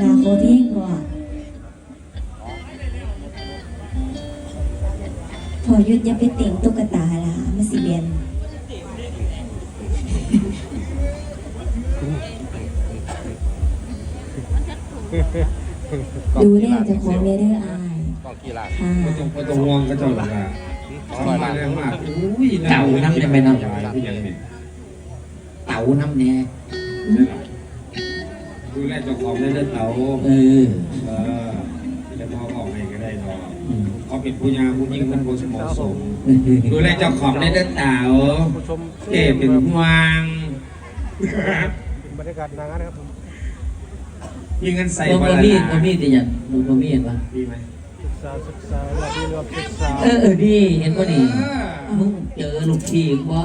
ลาโคเพ่งก่อนพอยุดอย่าไปเต่งตุ๊กตาละมาสิเบียนดูแลเจ้าของเด้อเด้ออายกองกีฬาค่ะก็ต้องก็ต้องห่วงก็เจ้าหลักละสองร้อยล้านแรงมากอุ้ยเก่าน้ำได้ไหมเนาะผู้หญิงเนี่ยเต๋าน้ำแน่ดู แลเจ้าของได้เด้อเต๋าเออเออจะมองออกให้ก็ได้ดอกอืมเขาเป็นผู้ยาผู้ยิ่งมันบ่เหมาะสมดูแลเจ้าของได้เด้อเต๋าผู้ชมเก๋เป็นห่วงบรรยากาศนางนะครับผมมีเงินใส่บ่บ่บ่ละมีนะบ่มีแต่อย่างบ่บ่มีเห็นปะดีไหมศึกษาศึกษาเราที่เรียกว่าศึกษาเออเออดีเห็นป่ะนี่มึงเจอลูกทีมบ่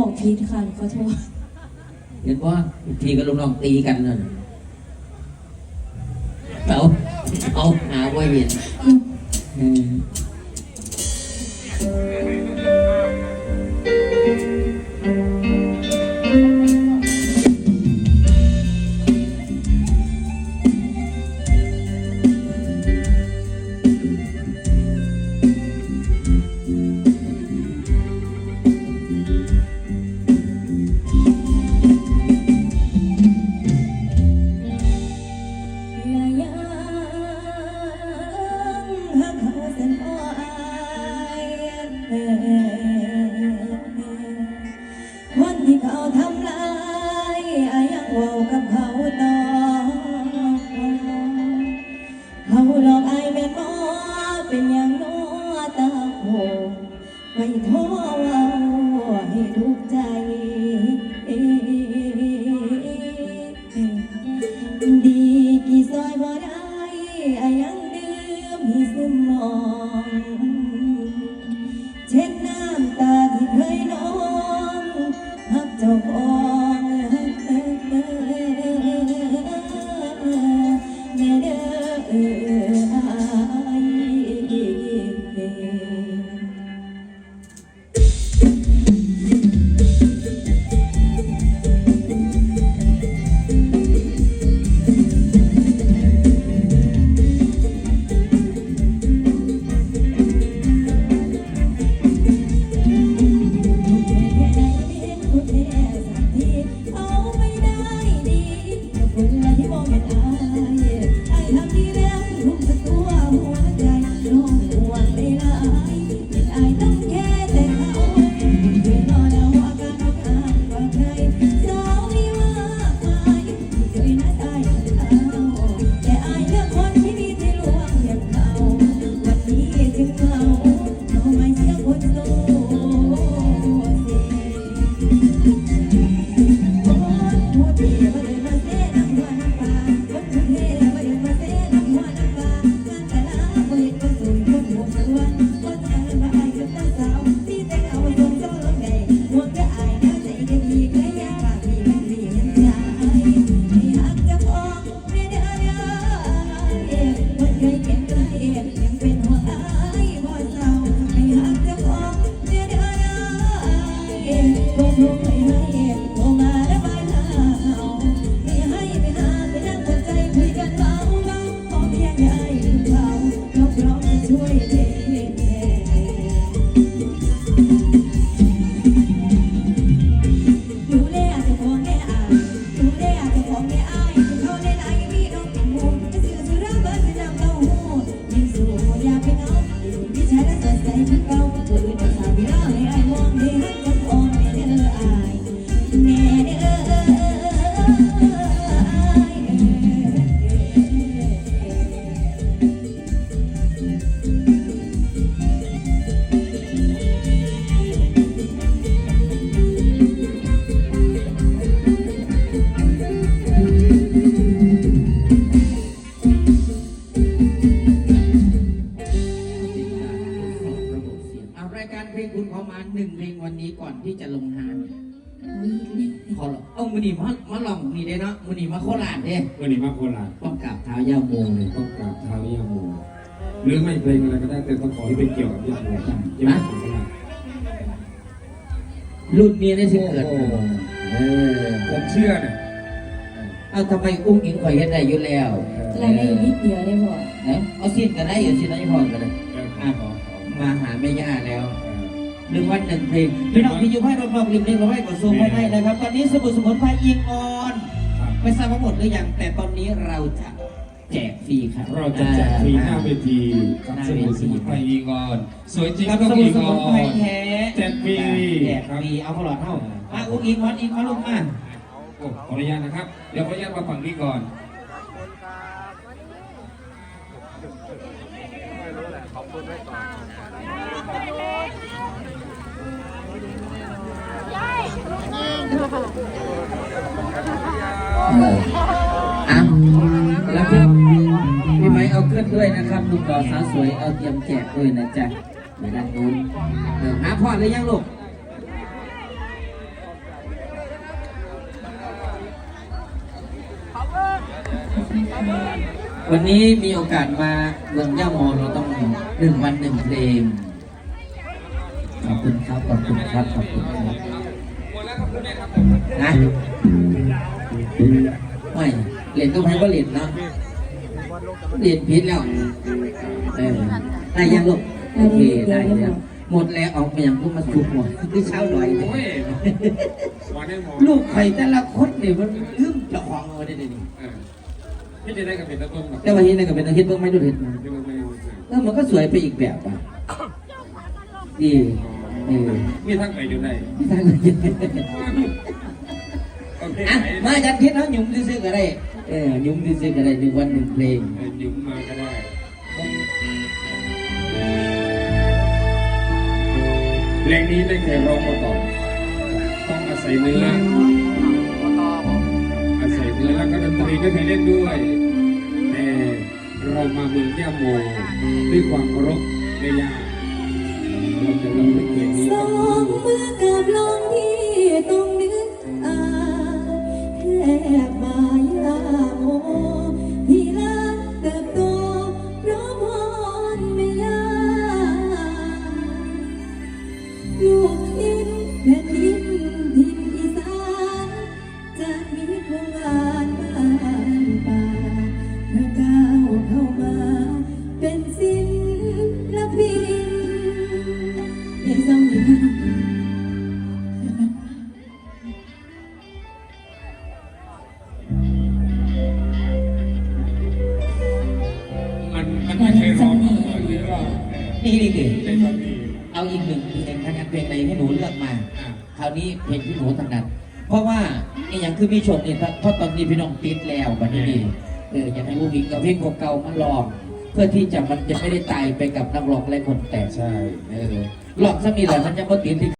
บอกผิดค่ะขอโทษเห็นป่ะลูกทีกับลูกน้องตีกันนั่นเต๋าเอาหาว่าเห็นเออ ดู เพลงวันนี้ก่อนที่จะลงนามขอองเอามือนีมามาลองนี่ได้เนาะมือนีมาโคราชเด้วันนี้มาโคราชต้องกราบเท้าย่าโมเลยต้องกราบเท้าย่าโมหรือไม่เพลงอะไรก็ได้แต่ต้องขอให้เป็นเกี่ยวกับย่าโมใช่ไหมโคราชรุ่นนี้ได้สิเกิดโอ้โหเออผมเชื่อเนี่ยเอาทำไมอุ้งอิงข่อยเฮ็ดได้อยู่แล้วรายได้อยู่นิดเดียวได้บ่นะเอาสิ้นกันได้อยู่สิ้นได้พอกันเลยอะมาหาแม่ย่าแล้ว หนึ่งวันหนึ่งเพลงพี่น้องที่อยู่ภายรอบๆริมริมเราให้กดซูมไว้ให้นะครับ ตอนนี้สมุนสมุนไพรอิงออนครับไม่ทราบว่าหมดหรือยังแต่ตอนนี้เราจะแจกฟรีครับเราจะแจกฟรีหน้าเวทีกับสมุนสมุนไพรอีกอน สวยจริงกับต้องสมุอีนกสอมุนไพรนแท้แจกฟรีแจกฟรีเอาพลอดเท่ามาอุ้งอิงวัดอิงมาลูกมาโอ้ขออนุญาตนะครับ เดี๋ยวขออนุญาตมาฝั่งนี้ก่อนอ่ะแล้วพี่พี่ไม้เอาขึ้นด้วยนะครับลูกดอกสาวสวยเอาเตรียมแจกด้วยนะจ๊ะไปด้านนู้นเออหาพ่อหรือยังลูกวันนี้มีโอกาสมาเมืองย่าโมเราต้องหนึ่งวันหนึ่งเพลงขอบคุณครับ ขอบคุณครับ ขอบคุณครับ นะไม่เหรียญก็แพ้ก็เหรียญเนาะเหรียญพิษแล้วเออได้ยังลูกโอเคได้แล้วหมดแล้วเอาไปยังพวกมาทุกหมดคือเช้าหน่อยโอ้ยวันนี้หมอลูกไข่แต่ละคนเนี่ยมันลืมเจะของเอาไว้ได้เลยนี่เออพี่จะได้กับเป็นตะต้นกับแต่วันนี้เนี่ยก็เป็นอาทิตย์เพิ่งไม่ดูเห็นที่มันไม่รู้สึกเออมันก็สวยไปอีกแบบอะดีเออมีทั้งไปอยู่ไหนไม่ทันเลย โอเคอะมาจัดพิษเนาะหยุ่มซื้อๆก็ได้เออหยุ่มซื้อๆก็ได้หนึ่งวันหนึ่งเพลงเออยุ่มมาก็ได้เพลงนี้ไม่เคยร้องมาก่อนต้องอาศัยเนื้ออาศัยเนื้อแล้วก็ดนตรีไม่เคยเล่นด้วยแต่เรามาเมืองย่าโมด้วยความเคารพในย่าเราจะร้องเพลงนี้สต้อองงมือกับลงที่ตรา นี่นี่ดิในตอนนี้เอาอีกหนึ่งเพลงทางการเพลงอะไรให้หนูเลือกมา อะคราวนี้เพลงที่หนูถนัดเพราะว่าไอ้อย่างคือพี่ชมเนี่ยเพราะตอนนี้พี่น้องติดแล้วบัดนี้ดีเอออยากให้ลูกอีกกับเพลงเก่าๆมาลอง เพื่อที่จะมันจะไม่ได้ตายไปกับนักร้องและคนแต่งใช่ เออลองสักนิดแหละมันจะมาติดที่